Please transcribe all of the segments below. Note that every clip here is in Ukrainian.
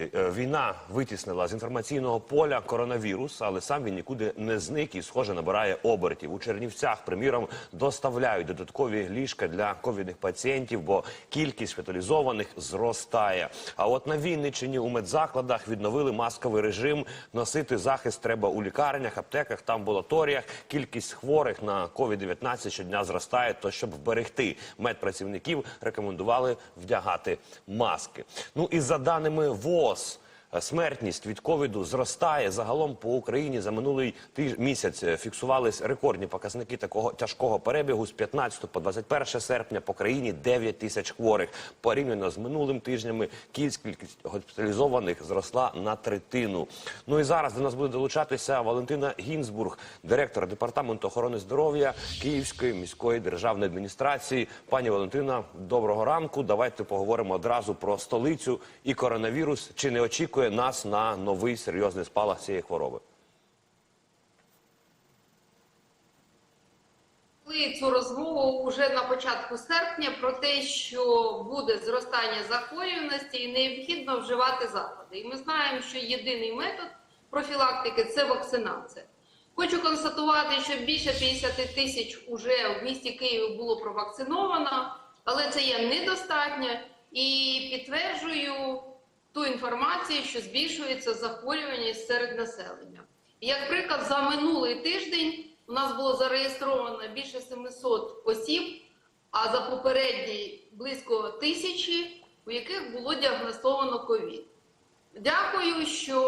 Е, Війна витіснила з інформаційного поля коронавірус, але сам він нікуди не зник і, схоже, набирає обертів. У Чернівцях, приміром, доставляють додаткові ліжка для ковідних пацієнтів, бо кількість шпиталізованих зростає. А от на Вінниччині у медзакладах відновили масковий режим. Носити захист треба у лікарнях, аптеках та амбулаторіях. Кількість хворих на COVID-19 щодня зростає. То щоб вберегти медпрацівників, рекомендували вдягати маски. Ну і за даними ВОЗ, е, Смертність від ковіду зростає загалом по Україні за минулий місяць е, фіксувались рекордні показники такого тяжкого перебігу з 15 по 21 серпня по країні 9 тисяч хворих. Порівняно з минулим тижнями кількість госпіталізованих зросла на третину. Ну і зараз до нас буде долучатися Валентина Гінзбург, директор департаменту охорони здоров'я Київської міської державної адміністрації. Пані Валентина, доброго ранку. Давайте поговоримо одразу про столицю і коронавірус. Чи не очікує нас на новий серйозний спалах цієї хвороби? Цю розмову вже на початку серпня про те, що буде зростання захворюваності і необхідно вживати заходи. І ми знаємо, що єдиний метод профілактики це вакцинація. Хочу констатувати, що більше 50 тисяч уже в місті Києві було провакциновано, але це є недостатньо і підтверджую ту інформацію, що збільшується захворюваність серед населення. Як приклад, за минулий тиждень у нас було зареєстровано більше 700 осіб, а за попередній близько тисячі, у яких було діагностовано ковід. Дякую, що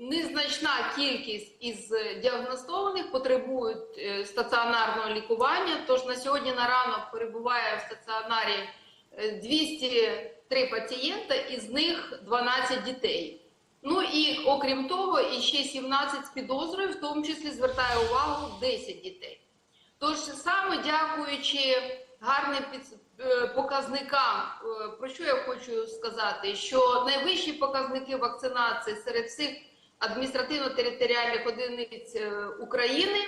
незначна кількість із діагностованих потребують е, стаціонарного лікування. Тож на сьогодні на ранок перебуває в стаціонарі е, 200 три пацієнта, із них 12 дітей. Ну і окрім того, і ще 17 з підозрою, в тому числі звертає увагу 10 дітей. Тож саме дякуючи гарним е, показникам, е, про що я хочу сказати, що найвищі показники вакцинації серед всіх адміністративно-територіальних одиниць е, України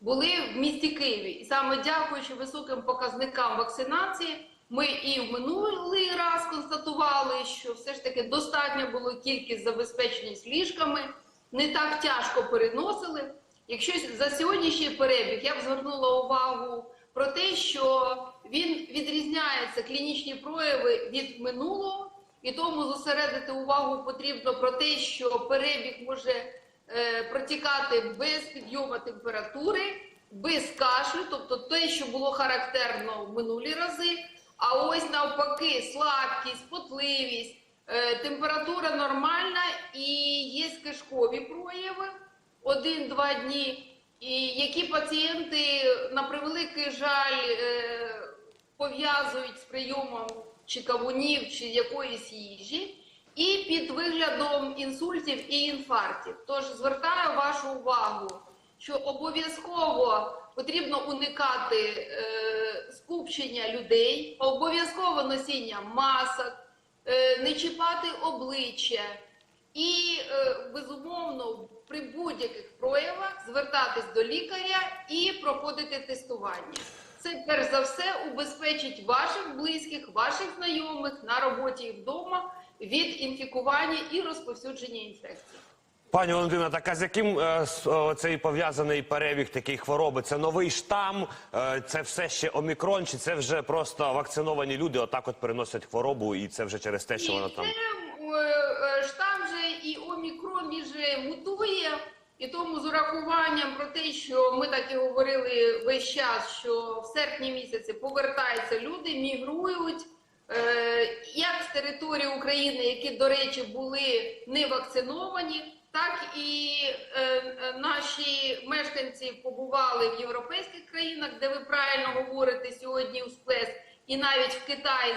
були в місті Києві, і саме дякуючи високим показникам вакцинації ми і в минулий раз констатували, що все ж таки достатньо було кількість забезпеченість ліжками, не так тяжко переносили. Якщо за сьогоднішній перебіг я б звернула увагу про те, що він відрізняється клінічні прояви від минулого, і тому зосередити увагу потрібно про те, що перебіг може е, протікати без підйому температури, без кашлю, тобто те, що було характерно в минулі рази. А ось навпаки, слабкість, потливість, е, температура нормальна і є кишкові прояви один-два дні. І які пацієнти на превеликий жаль е, пов'язують з прийомом чи кавунів, чи якоїсь їжі, і під виглядом інсультів і інфарктів. Тож звертаю вашу увагу, що обов'язково потрібно уникати е, скупчення людей, обов'язково носіння масок, е, не чіпати обличчя. І е, безумовно при будь-яких проявах звертатись до лікаря і проходити тестування. Це перш за все убезпечить ваших близьких, ваших знайомих на роботі і вдома від інфікування і розповсюдження інфекції. Пані Валентина, так а з яким е, о, цей пов'язаний перебіг такої хвороби? Це новий штам, е, це все ще омікрон, чи це вже просто вакциновані люди отак от переносять хворобу, і це вже через те, що вона там. це е, е, штам же і омікрон він же мутує, і тому з урахуванням про те, що ми так і говорили весь час, що в серпні місяці повертаються люди, мігрують. Е, Як з території України, які, до речі, були не вакциновані, так і е, е, наші мешканці побували в європейських країнах, де ви правильно говорите сьогодні у сплеск, і навіть в Китаї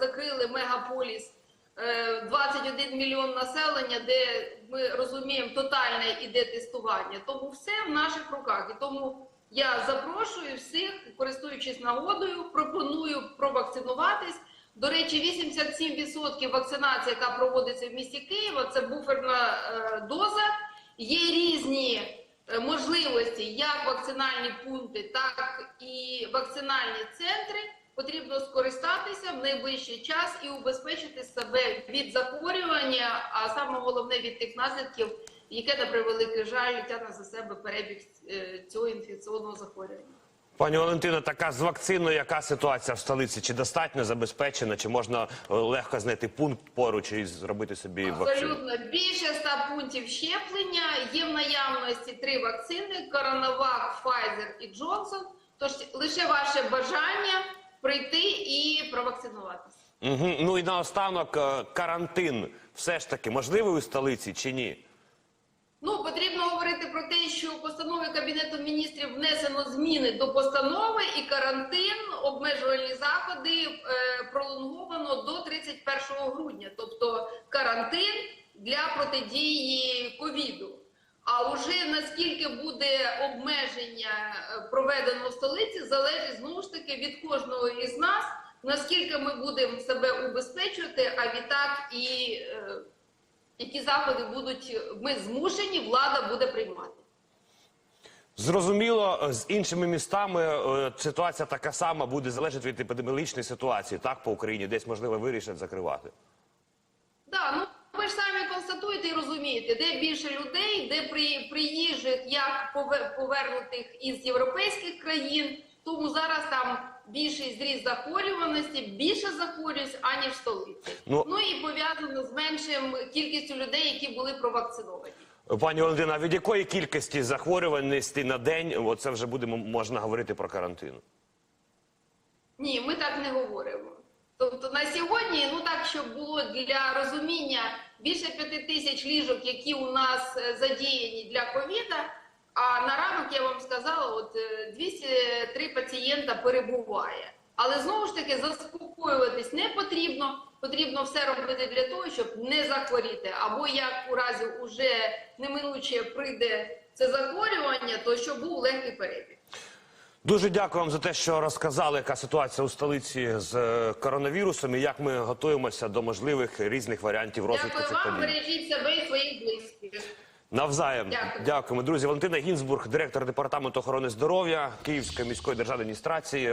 закрили мегаполіс е, 21 мільйон населення, де ми розуміємо тотальне іде тестування. Тому все в наших руках. І тому я запрошую всіх, користуючись нагодою, пропоную провакцинуватись. До речі, 87% вакцинації, яка проводиться в місті Києва, це буферна е, доза. Є різні е, можливості, як вакцинальні пункти, так і вакцинальні центри. потрібно скористатися в найближчий час і убезпечити себе від захворювання, а саме головне від тих наслідків, яке на превеликий жаль тягне за себе перебіг е, цього інфекційного захворювання. Пані Валентино, така з вакциною, яка ситуація в столиці? Чи достатньо забезпечена, чи можна е, легко знайти пункт поруч і зробити собі вакцину? Абсолютно більше 100 пунктів щеплення. Є в наявності три вакцини: Коронавак, Pfizer і Джонсон. Тож лише ваше бажання прийти і провакцинуватися. Угу. Ну і наостанок е, карантин все ж таки можливий у столиці чи ні? Що постановою Кабінету міністрів внесено зміни до постанови і карантин, обмежувальні заходи е, пролонговано до 31 грудня, тобто карантин для протидії ковіду. А уже наскільки буде обмеження е, проведено в столиці, залежить знову ж таки від кожного із нас, наскільки ми будемо себе убезпечувати, а відтак і е, які заходи будуть ми змушені, влада буде приймати. Зрозуміло, е, з іншими містами е, ситуація така сама буде залежати від епідеміологічної ситуації, так по Україні, десь можливо вирішать закривати. Да, ну ви ж самі констатуєте і розумієте, де більше людей, де при, приїжджих, як пове- повернутих із європейських країн, тому зараз там більший зріст захворюваності, більше захворюваність, аніж столиці. Ну- ну і пов'язано з меншим кількістю людей, які були провакциновані. Пані Валентина, від якої кількості захворюваності на день оце вже буде можна говорити про карантин? Ні, ми так не говоримо. Тобто на сьогодні, ну так, щоб було для розуміння більше п'яти тисяч ліжок, які у нас е, задіяні для ковіда. А на ранок я вам сказала, от е, 203 пацієнта перебуває. Але знову ж таки заспокоюватись не потрібно. Потрібно все робити для того, щоб не захворіти. Або як у разі уже неминуче прийде це захворювання, то щоб був легкий перебіг. Дуже дякую вам за те, що розказали, яка ситуація у столиці з е, коронавірусом і як ми готуємося до можливих різних варіантів розвитку Дякую цих вам, бережіть себе і своїх близьких. Навзаєм Дякую. дякуємо, друзі. Валентина Гінзбург, директор департаменту охорони здоров'я Київської міської державної адміністрації.